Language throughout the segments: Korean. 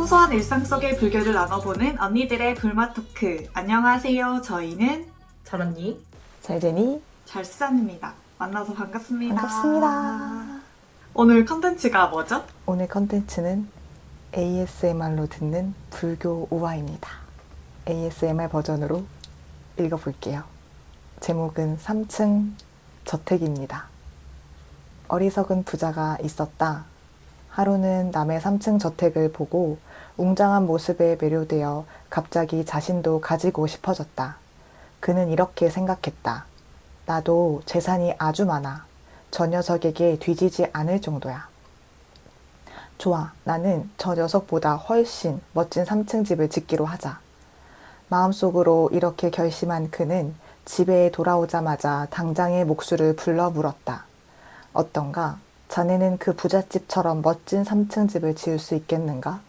소소한 일상 속의 불교를 나눠보는 언니들의 불맛 토크. 안녕하세요. 저희는 잘했니? 잘되니? 잘수산입니다. 만나서 반갑습니다. 반갑습니다. 오늘 컨텐츠가 뭐죠? 오늘 컨텐츠는 ASMR로 듣는 불교 우화입니다. ASMR 버전으로 읽어볼게요. 제목은 3층 저택입니다. 어리석은 부자가 있었다. 하루는 남의 3층 저택을 보고 웅장한 모습에 매료되어 갑자기 자신도 가지고 싶어졌다. 그는 이렇게 생각했다. 나도 재산이 아주 많아. 저 녀석에게 뒤지지 않을 정도야. 좋아. 나는 저 녀석보다 훨씬 멋진 3층 집을 짓기로 하자. 마음속으로 이렇게 결심한 그는 집에 돌아오자마자 당장의 목수를 불러 물었다. 어떤가? 자네는 그 부잣집처럼 멋진 3층 집을 지을 수 있겠는가?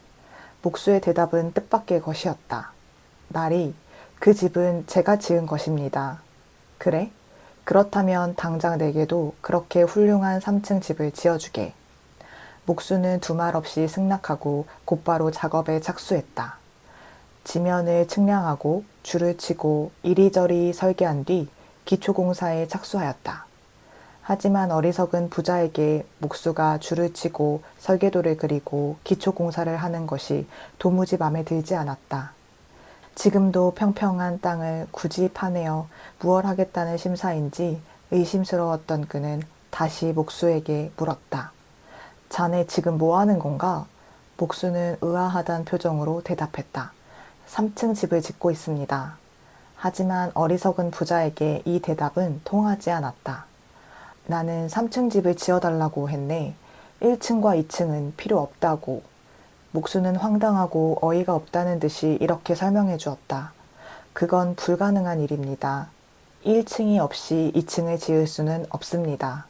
목수의 대답은 뜻밖의 것이었다. 나리, 그 집은 제가 지은 것입니다. 그래? 그렇다면 당장 내게도 그렇게 훌륭한 3층 집을 지어주게. 목수는 두말 없이 승낙하고 곧바로 작업에 착수했다. 지면을 측량하고 줄을 치고 이리저리 설계한 뒤 기초공사에 착수하였다. 하지만 어리석은 부자에게 목수가 줄을 치고 설계도를 그리고 기초공사를 하는 것이 도무지 마음에 들지 않았다. 지금도 평평한 땅을 굳이 파내어 무얼 하겠다는 심사인지 의심스러웠던 그는 다시 목수에게 물었다. 자네 지금 뭐 하는 건가? 목수는 의아하단 표정으로 대답했다. 3층 집을 짓고 있습니다. 하지만 어리석은 부자에게 이 대답은 통하지 않았다. 나는 3층 집을 지어달라고 했네. 1층과 2층은 필요 없다고. 목수는 황당하고 어이가 없다는 듯이 이렇게 설명해 주었다. 그건 불가능한 일입니다. 1층이 없이 2층을 지을 수는 없습니다.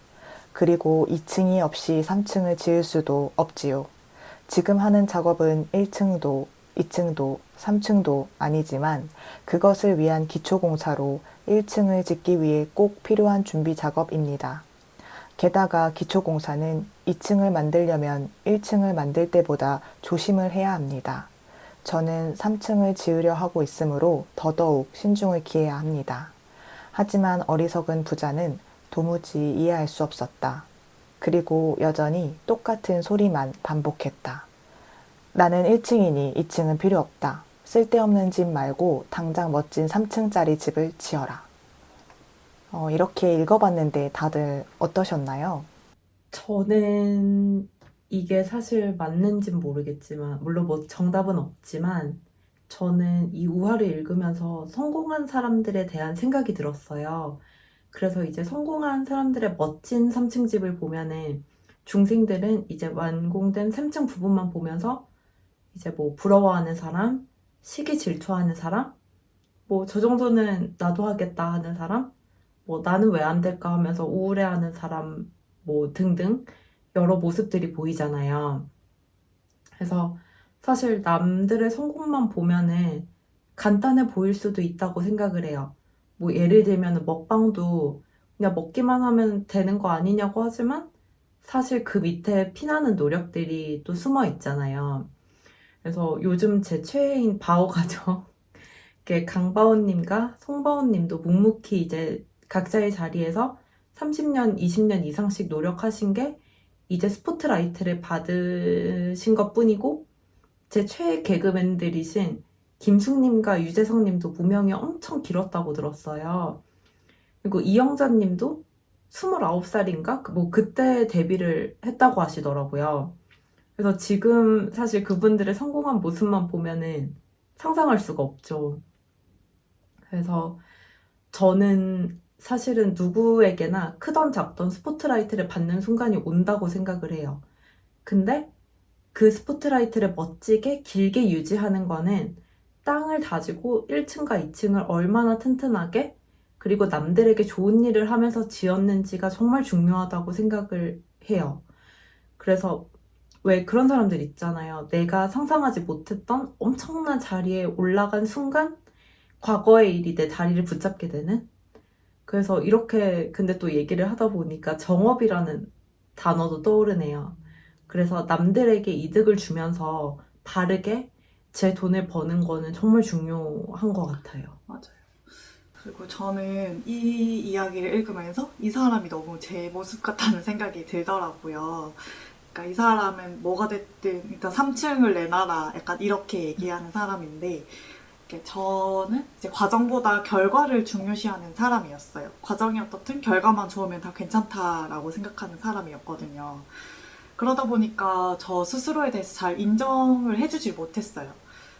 그리고 2층이 없이 3층을 지을 수도 없지요. 지금 하는 작업은 1층도 2층도 3층도 아니지만 그것을 위한 기초공사로 1층을 짓기 위해 꼭 필요한 준비 작업입니다. 게다가 기초공사는 2층을 만들려면 1층을 만들 때보다 조심을 해야 합니다. 저는 3층을 지으려 하고 있으므로 더더욱 신중을 기해야 합니다. 하지만 어리석은 부자는 도무지 이해할 수 없었다. 그리고 여전히 똑같은 소리만 반복했다. 나는 1층이니 2층은 필요 없다. 쓸데없는 집 말고 당장 멋진 3층짜리 집을 지어라. 어, 이렇게 읽어봤는데 다들 어떠셨나요? 저는 이게 사실 맞는진 모르겠지만, 물론 뭐 정답은 없지만, 저는 이 우화를 읽으면서 성공한 사람들에 대한 생각이 들었어요. 그래서 이제 성공한 사람들의 멋진 3층 집을 보면은 중생들은 이제 완공된 3층 부분만 보면서 이제 뭐 부러워하는 사람, 시기 질투하는 사람, 뭐 저 정도는 나도 하겠다 하는 사람, 뭐 나는 왜 안 될까 하면서 우울해하는 사람, 뭐 등등 여러 모습들이 보이잖아요. 그래서 사실 남들의 성공만 보면은 간단해 보일 수도 있다고 생각을 해요. 뭐 예를 들면 먹방도 그냥 먹기만 하면 되는 거 아니냐고 하지만 사실 그 밑에 피나는 노력들이 또 숨어 있잖아요. 그래서 요즘 제 최애인 바오가죠. 강바오님과 송바오님도 묵묵히 이제 각자의 자리에서 30년, 20년 이상씩 노력하신 게 이제 스포트라이트를 받으신 것 뿐이고 제 최애 개그맨들이신 김숙님과 유재석님도 무명이 엄청 길었다고 들었어요. 그리고 이영자님도 29살인가? 뭐 그때 데뷔를 했다고 하시더라고요. 그래서 지금 사실 그분들의 성공한 모습만 보면은 상상할 수가 없죠. 그래서 저는 사실은 누구에게나 크던 작던 스포트라이트를 받는 순간이 온다고 생각을 해요. 근데 그 스포트라이트를 멋지게 길게 유지하는 거는 땅을 다지고 1층과 2층을 얼마나 튼튼하게 그리고 남들에게 좋은 일을 하면서 지었는지가 정말 중요하다고 생각을 해요. 그래서 왜 그런 사람들 있잖아요. 내가 상상하지 못했던 엄청난 자리에 올라간 순간 과거의 일이 내 다리를 붙잡게 되는? 그래서 이렇게 근데 또 얘기를 하다 보니까 정업이라는 단어도 떠오르네요. 그래서 남들에게 이득을 주면서 바르게 제 돈을 버는 거는 정말 중요한 것 같아요. 그리고 저는 이 이야기를 읽으면서 이 사람이 너무 제 모습 같다는 생각이 들더라고요. 그러니까 이 사람은 뭐가 됐든 일단 3층을 내놔라 약간 이렇게 얘기하는 사람인데 저는 이제 과정보다 결과를 중요시하는 사람이었어요. 과정이 어떻든 결과만 좋으면 다 괜찮다라고 생각하는 사람이었거든요. 그러다 보니까 저 스스로에 대해서 잘 인정을 해주질 못했어요.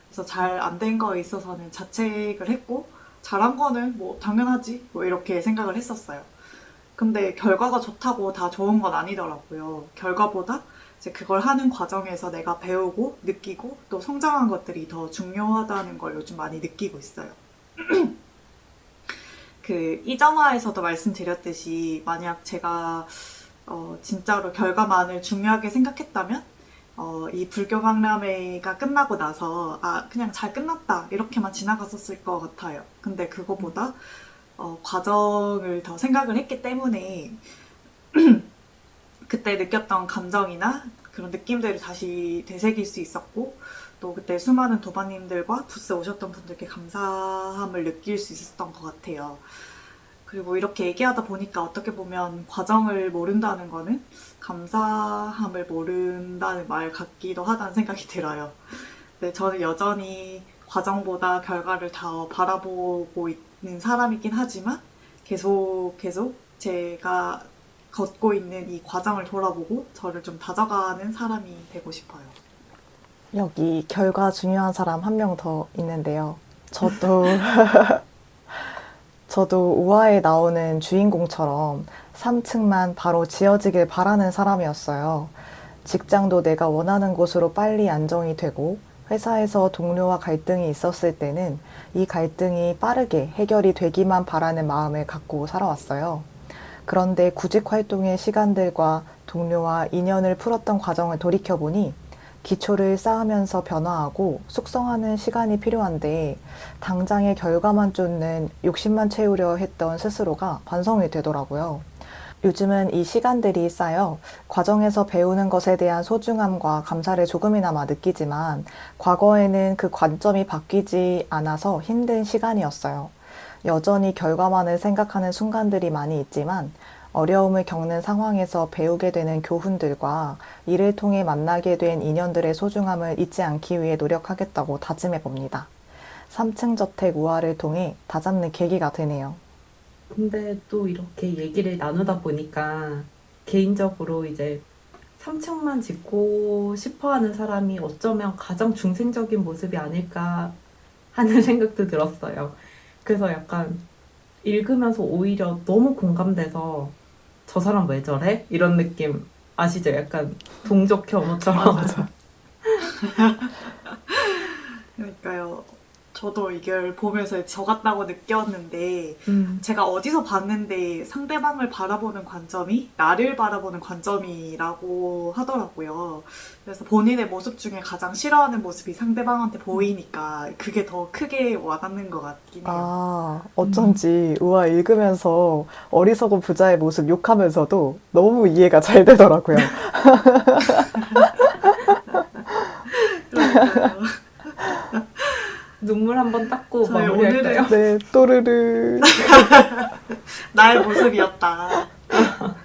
그래서 잘 안 된 거에 있어서는 자책을 했고 잘한 거는 뭐 당연하지 뭐 이렇게 생각을 했었어요. 근데 결과가 좋다고 다 좋은 건 아니더라고요. 결과보다 이제 그걸 하는 과정에서 내가 배우고 느끼고 또 성장한 것들이 더 중요하다는 걸 요즘 많이 느끼고 있어요. 그 이전화에서도 말씀드렸듯이 만약 제가 어, 진짜로 결과만을 중요하게 생각했다면 어, 이 불교 강남회가 끝나고 나서 아 그냥 잘 끝났다 이렇게만 지나갔었을 것 같아요. 근데 그거보다 어, 과정을 더 생각을 했기 때문에 그때 느꼈던 감정이나 그런 느낌들을 다시 되새길 수 있었고 또 그때 수많은 도반님들과 부스에 오셨던 분들께 감사함을 느낄 수 있었던 것 같아요. 그리고 이렇게 얘기하다 보니까 어떻게 보면 과정을 모른다는 거는 감사함을 모른다는 말 같기도 하다는 생각이 들어요. 근데 저는 여전히 과정보다 결과를 더 바라보고 있는 사람이긴 하지만 계속 계속 제가 걷고 있는 이 과정을 돌아보고 저를 좀 다져가는 사람이 되고 싶어요. 여기 결과 중요한 사람 한 명 더 있는데요. 저도 저도 우화에 나오는 주인공처럼 3층만 바로 지어지길 바라는 사람이었어요. 직장도 내가 원하는 곳으로 빨리 안정이 되고 회사에서 동료와 갈등이 있었을 때는 이 갈등이 빠르게 해결이 되기만 바라는 마음을 갖고 살아왔어요. 그런데 구직 활동의 시간들과 동료와 인연을 풀었던 과정을 돌이켜보니 기초를 쌓으면서 변화하고 숙성하는 시간이 필요한데 당장의 결과만 쫓는 욕심만 채우려 했던 스스로가 반성이 되더라고요. 요즘은 이 시간들이 쌓여 과정에서 배우는 것에 대한 소중함과 감사를 조금이나마 느끼지만 과거에는 그 관점이 바뀌지 않아서 힘든 시간이었어요. 여전히 결과만을 생각하는 순간들이 많이 있지만 어려움을 겪는 상황에서 배우게 되는 교훈들과 이를 통해 만나게 된 인연들의 소중함을 잊지 않기 위해 노력하겠다고 다짐해 봅니다. 3층 저택 우화를 통해 다잡는 계기가 되네요. 근데 또 이렇게 얘기를 나누다 보니까 개인적으로 이제 3층만 짓고 싶어 하는 사람이 어쩌면 가장 중생적인 모습이 아닐까 하는 생각도 들었어요. 그래서 약간 읽으면서 오히려 너무 공감돼서 저 사람 왜 저래? 이런 느낌 아시죠? 약간 동족 혐오처럼. 그러니까요. 저도 이걸 보면서 저 같다고 느꼈는데 음, 제가 어디서 봤는데 상대방을 바라보는 관점이 나를 바라보는 관점이라고 하더라고요. 그래서 본인의 모습 중에 가장 싫어하는 모습이 상대방한테 보이니까 그게 더 크게 와닿는 것 같긴 해요. 아, 어쩐지 우화 읽으면서 어리석은 부자의 모습 욕하면서도 너무 이해가 잘 되더라고요. 눈물 한 번 닦고 저희 마무리할까요? 네, 또르르. 나의 모습이었다.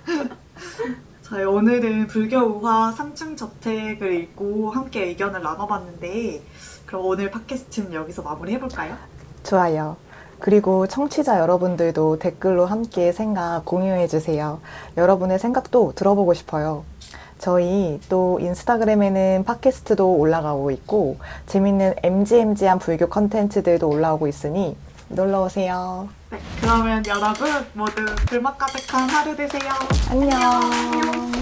저희 오늘은 불교 우화 3층 저택을 읽고 함께 의견을 나눠봤는데 그럼 오늘 팟캐스트는 여기서 마무리해볼까요? 좋아요. 그리고 청취자 여러분들도 댓글로 함께 생각 공유해 주세요. 여러분의 생각도 들어보고 싶어요. 저희 또 인스타그램에는 팟캐스트도 올라가고 있고 재밌는 MGMG한 불교 컨텐츠들도 올라오고 있으니 놀러 오세요. 네, 그러면 여러분 모두 불맛 가득한 하루 되세요. 안녕.